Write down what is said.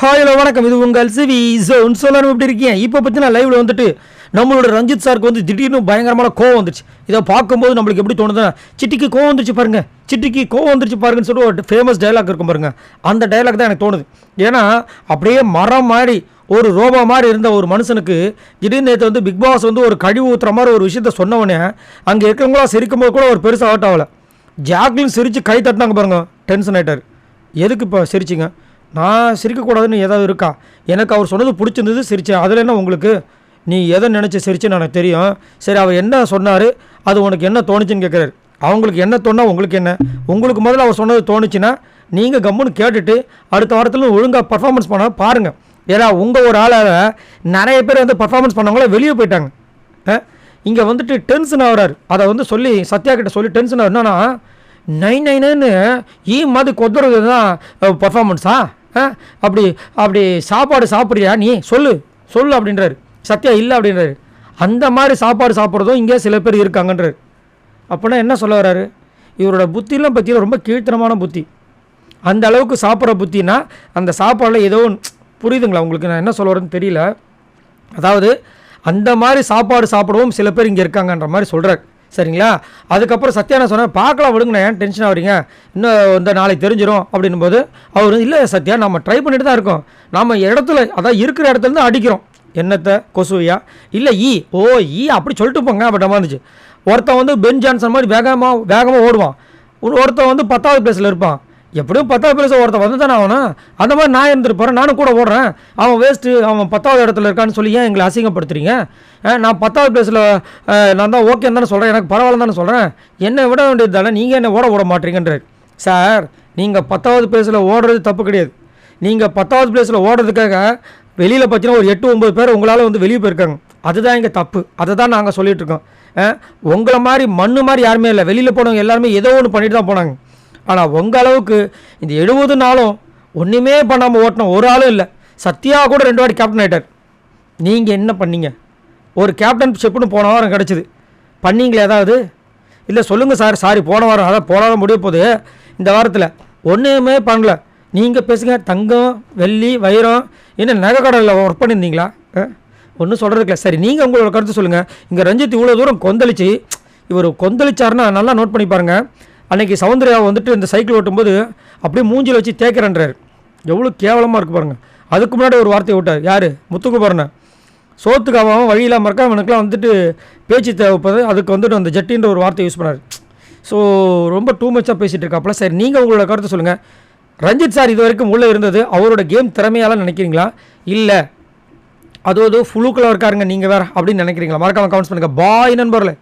Hi hello வணக்கம். இது உங்கள் சிவி ஜோன் சொல்லணும் எப்படி இருக்கீங்க? இப்போ பற்றி நான் லைவில் வந்துட்டு நம்மளோட ரஞ்சித் சாருக்கு வந்து திடீர்னு பயங்கரமான கோவம் வந்துச்சு இதை பார்க்கும்போது நம்மளுக்கு எப்படி தோணுதுன்னா சிட்டிக்கு கோவம் வந்துருச்சு பாருங்க. சிட்டிக்கு கோவம் வந்துருச்சு பாருங்கன்னு சொல்லிட்டு ஒரு ஃபேமஸ் டைலாக் இருக்கும் பாருங்கள் அந்த டயலாக் தான் எனக்கு தோணுது. ஏன்னா அப்படியே மரம் மாதிரி ஒரு ரோபா மாதிரி இருந்த ஒரு மனுஷனுக்கு திடீர்னு நேற்று வந்து பிக் பாஸ் வந்து ஒரு கழிவு ஊற்றுற மாதிரி ஒரு விஷயத்த சொன்னவொடனே அங்கே இருக்கிறவங்களாம் சிரிக்கும் போது கூட ஒரு பெருசாக ஆட் ஆகலை. ஜாக்லின் சிரித்து கை தட்டினாங்க பாருங்க. டென்ஷன் ஆகிட்டார் எதுக்கு இப்போ சிரிச்சிங்க? நான் சிரிக்கக்கூடாதுன்னு ஏதாவது இருக்கா? எனக்கு அவர் சொன்னது பிடிச்சிருந்தது சிரிச்சேன். அதில் என்ன உங்களுக்கு? நீ எதை நினச்சி சிரிச்சுன்னு எனக்கு தெரியும். சரி அவர் என்ன சொன்னார்? அது உனக்கு என்ன தோணுச்சுன்னு கேட்குறாரு. அவங்களுக்கு என்ன தோணா உங்களுக்கு என்ன? உங்களுக்கு முதல்ல அவர் சொன்னது தோணுச்சுன்னா நீங்கள் கம்முன்னு கேட்டுட்டு அடுத்த வாரத்தில் ஒழுங்காக பர்ஃபார்மன்ஸ் பண்ண பாருங்கள் ஏன்னா உங்கள் ஒரு ஆளால் நிறைய பேர் வந்து பர்ஃபார்மன்ஸ் பண்ணவங்கள வெளியே போயிட்டாங்க. இங்கே வந்துட்டு டென்ஷன் ஆகிறார். அதை வந்து சொல்லி சத்யா கிட்ட சொல்லி டென்ஷன் ஆகுது நைன் நைனுன்னு ஈ மாதிரி கொத்துறது தான் பர்ஃபார்மன்ஸா அப்படி அப்படி சாப்பாடு சாப்பிட்றியா நீ? சொல்லு சொல்லு அப்படின்றாரு. சத்யா இல்லை அப்படின்றாரு. அந்த மாதிரி சாப்பாடு சாப்பிட்றதும் இங்கே சில பேர் இருக்காங்கன்றாரு. அப்போனா என்ன சொல்ல வர்றாரு? இவரோட புத்திலாம் பற்றியில் ரொம்ப கீழ்த்தனமான புத்தி. அந்த அளவுக்கு சாப்பிட்ற புத்தினா அந்த சாப்பாடில் ஏதோ ஒன்று புரியுதுங்களா உங்களுக்கு? நான் என்ன சொல்ல வரேன்னு தெரியல. அதாவது அந்த மாதிரி சாப்பாடு சாப்பிடவும் சில பேர் இங்கே இருக்காங்கன்ற மாதிரி சொல்கிறார் சரிங்களா? அதுக்கப்புறம் சத்யா நான் சொன்னேன் பார்க்கலாம் விடுங்கண்ணே ஏன் டென்ஷன் ஆகிறீங்க இன்னும் இந்த நாளைக்கு தெரிஞ்சிடும் அப்படின்னும் போது அவர் இல்லை சத்யா நம்ம ட்ரை பண்ணிட்டு தான் இருக்கோம். நம்ம இடத்துல அதான் இருக்கிற இடத்துல தான் அடிக்கிறோம். என்னத்தை கொசுவையா? இல்லை ஈ ஓ ஈ அப்படி சொல்லிட்டு போங்க அப்படின்ற மாதிரி இருந்துச்சு ஒருத்தன் வந்து பென் ஜான்சன் மாதிரி வேகமாக வேகமாக ஓடுவான். ஒரு- ஒருத்தன் வந்து பத்தாவது பிளேஸில் இருப்பான். எப்படியும் பத்தாவது பிளேஸ் ஒருத்தன் வந்து தானே ஆகணும். அந்த மாதிரி நான் இருந்துட்டு போகிறேன் நானும் கூட ஓடுறேன். அவன் வேஸ்ட்டு அவன் பத்தாவது இடத்துல இருக்கான்னு சொல்லி ஏன் எங்களை அசிங்கப்படுத்துறீங்க? நான் பத்தாவது பிளேஸில் நான் தான் ஓகே தானே சொல்கிறேன் எனக்கு பரவாயில்ல தானே சொல்கிறேன் என்னை விட வேண்டியது தானே நீங்கள் என்ன ஓட விட மாட்டீங்கன்றார். சார் நீங்கள் பத்தாவது பிளேஸில் ஓடுறது தப்பு கிடையாது. நீங்கள் பத்தாவது பிளேஸில் ஓடுறதுக்காக வெளியில் பார்த்தீங்கன்னா ஒரு எட்டு ஒம்பது பேர் உங்களால் வந்து வெளியே போயிருக்காங்க. அதுதான் இங்கே தப்பு. அதை தான் நாங்கள் சொல்லிகிட்ருக்கோம் உங்களை மாதிரி மண்ணு மாதிரி யாருமே இல்லை. வெளியில் போனவங்க எல்லாருமே ஏதோ ஒன்று பண்ணிட்டு தான் போனாங்க. ஆனால் உங்கள் அளவுக்கு இந்த எழுபது நாளும் ஒன்றுமே பண்ணாமல் ஓட்டின ஒரு ஆளும் இல்லை. சத்யா கூட ரெண்டு வாட்டி கேப்டன் ஆகிட்டார் நீங்கள் என்ன பண்ணீங்க? ஒரு கேப்டன் கேப்டன்ஷிப்னு போன வாரம் கிடச்சிது. பண்ணீங்களே ஏதாவது? இல்லை சொல்லுங்கள் சார். சாரி போன வாரம் அதான் போன வாரம் முடிய போகுது. இந்த வாரத்தில் ஒன்றுமே பண்ணல. நீங்கள் பேசுங்க. தங்கம் வெள்ளி வைரம் என்ன நகை கடையில் ஒர்க் பண்ணியிருந்தீங்களா? ஒன்றும் சொல்கிறதுக்கு சரி நீங்கள் உங்களோட கருத்து சொல்லுங்கள் இங்கே ரஞ்சித் இவ்வளோ தூரம் கொந்தளிச்சு இவர் கொந்தளிச்சாருன்னா நல்லா நோட் பண்ணி பாருங்கள் அன்றைக்கி சௌந்தர்யா வந்துட்டு இந்த சைக்கிள் ஓட்டும்போது அப்படியே மூஞ்சில் வச்சு தேய்க்கிறேன்றாரு. எவ்வளோ கேவலமாக இருக்கு பாருங்கள் அதுக்கு முன்னாடி ஒரு வார்த்தையை விட்டார். யார்? முத்துக்குமரனை. சோத்துக்கு அவன் வழி இல்லாமல் இருக்கா அவனுக்குலாம் வந்துட்டு பேச்சு தேவைப்பது அதுக்கு வந்துட்டு அந்த ஜட்டின்ற ஒரு வார்த்தை யூஸ் பண்ணார். ஸோ ரொம்ப டூ மச்சாக பேசிகிட்டு இருக்காப்புல. சரி நீங்கள் உங்களோட கருத்தை சொல்லுங்கள் ரஞ்சித் சார் இது வரைக்கும் உள்ளே இருந்தது அவரோட கேம் திறமையால நினைக்கிறீங்களா? இல்லை. அது அது ஃபுழுக்கில் இருக்காருங்க. நீங்கள் வேறு அப்படின்னு நினைக்கிறீங்களா? மறக்காமல் கமெண்ட்ஸ் பண்ணுங்கள் பாய் நண்பர்களே.